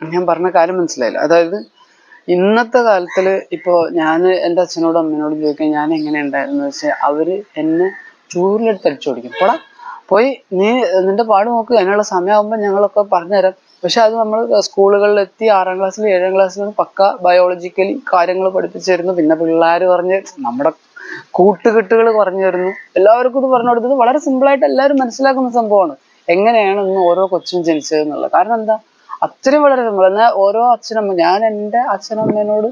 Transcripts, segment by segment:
ഞാൻ പറഞ്ഞ കാര്യം മനസ്സിലായില്ല. അതായത് ഇന്നത്തെ കാലത്തിൽ ഇപ്പോൾ ഞാൻ എന്റെ അച്ഛനോടും അമ്മയോടും ചോദിക്കാൻ ഞാൻ എങ്ങനെ ഉണ്ടായിരുന്നു വെച്ചാൽ അവർ എന്നെ ചൂരിലെടുത്ത് അടിച്ചു കൊടുക്കും പോടാ പോയി നീ നിന്റെ പാട് നോക്ക് അതിനുള്ള സമയമാകുമ്പോൾ ഞങ്ങളൊക്കെ പറഞ്ഞുതരാം. പക്ഷെ അത് നമ്മൾ സ്കൂളുകളിൽ എത്തി ആറാം ക്ലാസ്സിൽ ഏഴാം ക്ലാസ്സിൽ പക്ക ബയോളജിക്കലി കാര്യങ്ങൾ പഠിപ്പിച്ചു തരുന്നു പിന്നെ പിള്ളേർ പറഞ്ഞ് നമ്മുടെ കൂട്ടുകെട്ടുകൾ പറഞ്ഞു തരുന്നു. എല്ലാവർക്കും ഇത് പറഞ്ഞു കൊടുത്തത് വളരെ സിമ്പിൾ ആയിട്ട് എല്ലാവരും മനസ്സിലാക്കുന്ന സംഭവമാണ്. എങ്ങനെയാണ് ഇന്ന് ഓരോ കൊച്ചും ജനിച്ചത് എന്നുള്ളത് കാരണം എന്താ? അത്രയും വളരെ എന്നാൽ ഓരോ അച്ഛനമ്മ ഞാൻ എന്റെ അച്ഛനമ്മേനോട്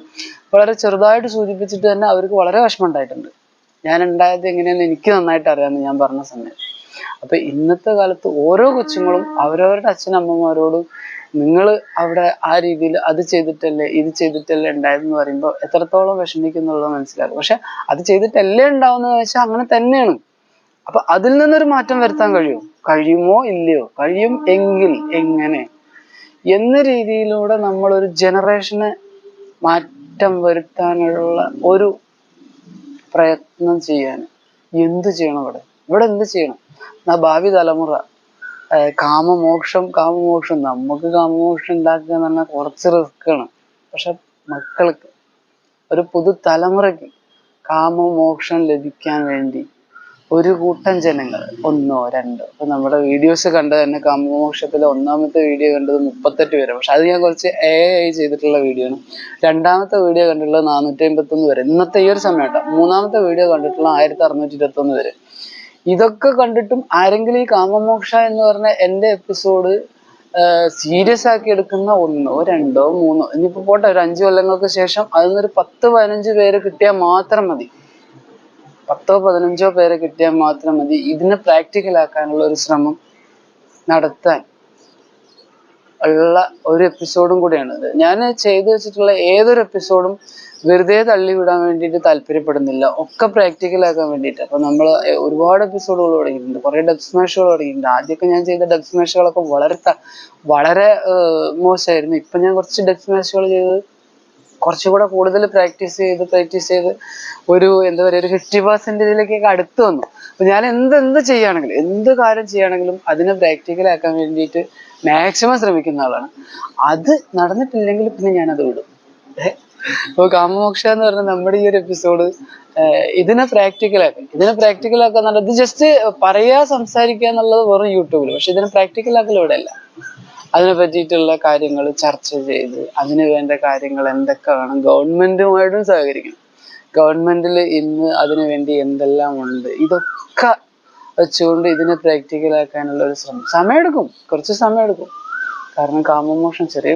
വളരെ ചെറുതായിട്ട് സൂചിപ്പിച്ചിട്ട് തന്നെ അവർക്ക് വളരെ വിഷമം ഉണ്ടായിട്ടുണ്ട് ഞാൻ ഉണ്ടായത് എങ്ങനെയാന്ന് എനിക്ക് നന്നായിട്ട് അറിയാമെന്ന് ഞാൻ പറഞ്ഞ സമയത്ത് അപ്പൊ ഇന്നത്തെ കാലത്ത് ഓരോ കൊച്ചുങ്ങളും അവരവരുടെ അച്ഛനമ്മമാരോട് നിങ്ങൾ അവിടെ ആ രീതിയിൽ അത് ചെയ്തിട്ടല്ലേ ഇത് ചെയ്തിട്ടല്ലേ ഉണ്ടായതെന്ന് പറയുമ്പോൾ എത്രത്തോളം വിഷമിക്കുന്നുള്ളത് മനസ്സിലാക്കും പക്ഷെ അത് ചെയ്തിട്ടല്ലേ ഉണ്ടാവുന്നത് വെച്ചാൽ അങ്ങനെ തന്നെയാണ്. അപ്പൊ അതിൽ നിന്നൊരു മാറ്റം വരുത്താൻ കഴിയുമോ? കഴിയുമോ ഇല്ലയോ? കഴിയും എങ്കിൽ എങ്ങനെ? എന്ന രീതിയിലൂടെ നമ്മൾ ഒരു ജനറേഷന് മാറ്റം വരുത്താനുള്ള ഒരു പ്രയത്നം ചെയ്യാൻ എന്ത് ചെയ്യണം ഇവിടെ? ഇവിടെ എന്ത് ചെയ്യണം? എന്നാ ഭാവി തലമുറ കാമമോക്ഷം കാമമോക്ഷം. നമുക്ക് കാമമോക്ഷം ഉണ്ടാക്കുക എന്ന് പറഞ്ഞാൽ കുറച്ച് റിസ്ക്കാണ് പക്ഷെ മക്കൾക്ക് ഒരു പുതു തലമുറയ്ക്ക് കാമമോക്ഷം ലഭിക്കാൻ വേണ്ടി ഒരു കൂട്ടം ജനങ്ങൾ. ഒന്നോ രണ്ടോ. ഇപ്പൊ നമ്മുടെ വീഡിയോസ് കണ്ടത് തന്നെ കാമോക്ഷത്തിലെ ഒന്നാമത്തെ വീഡിയോ കണ്ടത് മുപ്പത്തെട്ട് പേര്. പക്ഷെ അത് ഞാൻ കുറച്ച് എ ഐ ചെയ്തിട്ടുള്ള വീഡിയോ ആണ്. രണ്ടാമത്തെ വീഡിയോ കണ്ടിട്ടുള്ളത് നാനൂറ്റി അമ്പത്തൊന്ന് പേര്. ഇന്നത്തെ ഈ ഒരു സമയം കേട്ടോ. മൂന്നാമത്തെ വീഡിയോ കണ്ടിട്ടുള്ള ആയിരത്തി അറുന്നൂറ്റി ഇരുപത്തൊന്ന് പേര്. ഇതൊക്കെ കണ്ടിട്ടും ആരെങ്കിലും ഈ കാമമോക്ഷ എന്ന് പറഞ്ഞ എന്റെ എപ്പിസോഡ് സീരിയസ് ആക്കി എടുക്കുന്ന ഒന്നോ രണ്ടോ മൂന്നോ. ഇനിയിപ്പോ പോട്ടെ ഒരു അഞ്ചു കൊല്ലങ്ങൾക്ക് ശേഷം അതിൽ നിന്നൊരു പത്ത് പതിനഞ്ച് പേര് കിട്ടിയാൽ മാത്രം മതി. പത്തോ പതിനഞ്ചോ പേരെ കിട്ടിയാൽ മാത്രം മതി. ഇതിനെ പ്രാക്ടിക്കൽ ആക്കാനുള്ള ഒരു ശ്രമം നടത്താൻ ഉള്ള ഒരു എപ്പിസോഡും കൂടിയാണ്. ഞാൻ ചെയ്തു വെച്ചിട്ടുള്ള ഏതൊരു എപ്പിസോഡും വെറുതെ തള്ളിവിടാൻ വേണ്ടിയിട്ട് താല്പര്യപ്പെടുന്നില്ല. ഒക്കെ പ്രാക്ടിക്കൽ ആക്കാൻ വേണ്ടിയിട്ട്. അപ്പൊ നമ്മൾ ഒരുപാട് എപ്പിസോഡുകൾ തുടങ്ങിയിട്ടുണ്ട്. കുറെ ഡബ് സ്മാഷുകൾ തുടങ്ങിയിട്ടുണ്ട്. ആദ്യമൊക്കെ ഞാൻ ചെയ്ത ഡബ് സ്മാഷുകളൊക്കെ വളരെ വളരെ മോശമായിരുന്നു. ഇപ്പൊ ഞാൻ കുറച്ച് ഡബ് സ്മാഷുകൾ ചെയ്ത് കുറച്ചുകൂടെ കൂടുതൽ പ്രാക്ടീസ് ചെയ്ത് പ്രാക്ടീസ് ചെയ്ത് ഒരു എന്താ പറയുക ഒരു ഫിഫ്റ്റി പെർസെന്റേജിലേക്കൊക്കെ അടുത്ത് വന്നു. അപ്പൊ ഞാൻ എന്ത് എന്ത് ചെയ്യുകയാണെങ്കിലും എന്ത് കാര്യം ചെയ്യുകയാണെങ്കിലും അതിനെ പ്രാക്ടിക്കൽ ആക്കാൻ വേണ്ടിയിട്ട് മാക്സിമം ശ്രമിക്കുന്ന ആളാണ്. അത് നടന്നിട്ടില്ലെങ്കിൽ പിന്നെ ഞാനത് വിടും. അപ്പോൾ കാമമോക്ഷ എന്ന് പറഞ്ഞ നമ്മുടെ ഈ ഒരു എപ്പിസോഡ് ഇതിനെ പ്രാക്ടിക്കൽ ആക്കാൻ. ഇതിനെ എന്നുള്ളത് ഇത് ജസ്റ്റ് പറയാ സംസാരിക്കുക എന്നുള്ളത് വെറും യൂട്യൂബിൽ പക്ഷെ ഇതിനെ പ്രാക്ടിക്കൽ ആക്കൽ ഇവിടെ അല്ല. അതിനെ പറ്റിയിട്ടുള്ള കാര്യങ്ങൾ ചർച്ച ചെയ്ത് അതിന് വേണ്ട കാര്യങ്ങൾ എന്തൊക്കെയാണ് ഗവൺമെന്റുമായിട്ടും സഹകരിക്കണം. ഗവൺമെന്റിൽ ഇന്ന് അതിനു വേണ്ടി എന്തെല്ലാം ഉണ്ട്? ഇതൊക്കെ വെച്ചുകൊണ്ട് ഇതിനെ പ്രാക്ടിക്കൽ ആക്കാനുള്ള ഒരു ശ്രമം. സമയമെടുക്കും. കുറച്ച് സമയമെടുക്കും. കാരണം കാമമോഷൻ ചെറിയ